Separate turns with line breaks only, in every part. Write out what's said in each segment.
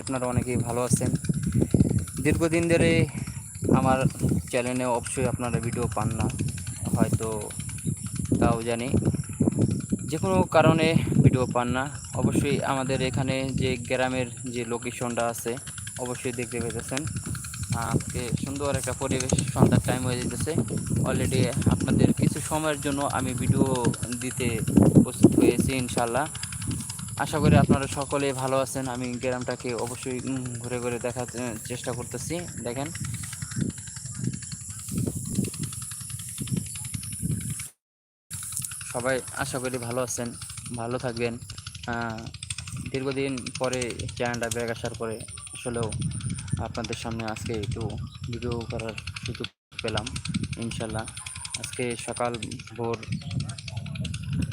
আপনারা অনেকেই ভালো আছেন। দীর্ঘদিন ধরে আমার চ্যানেলে অবশ্যই আপনারা ভিডিও পান না, হয়তো তাও জানি। যে কোনো কারণে ভিডিও পান না। অবশ্যই আমাদের এখানে যে গ্রামের যে লোকেশনটা আছে, অবশ্যই দেখতে পেতেছেন। আজকে সুন্দর একটা পরিবেশ, সন্ধ্যার টাইম হয়ে যেতেছে অলরেডি আপনাদের কিছু সময়ের জন্য আমি ভিডিও দিতে প্রস্তুত হয়েছি ইনশাল্লাহ আশা করি আপনারা সকলেই ভালো আছেন। আমি গ্রামটাকে অবশ্যই ঘুরে ঘুরে দেখার চেষ্টা করতেছি। দেখেন। সবাই আশা করি ভালো আছেন, ভালো থাকবেন। দীর্ঘদিন পরে চ্যানেলটা ব্যাগ আসার পরে আসলেও আপনাদের সামনে আজকে একটু ভিডিও করার সুযোগ পেলাম, ইনশাল্লাহ। আজকে সকাল ভোর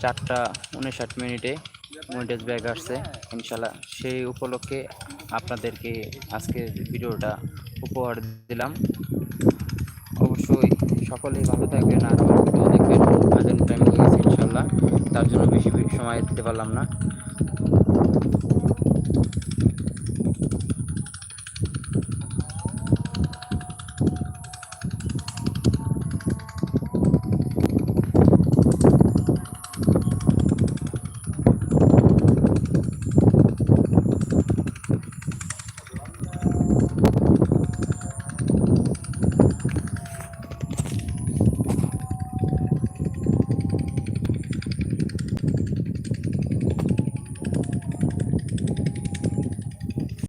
চারটা উনষাট মিনিটে মনিটাইজ ব্যাগ আসছে ইনশাল্লাহ সেই উপলক্ষে আপনাদেরকে আজকের ভিডিওটা উপহার দিলাম। অবশ্যই সকলেই ভালো থাকবেন আর দেখবেন টাইম হয়ে গেছে ইনশাল্লাহ তার জন্য বেশি সময় দিতে পারলাম না।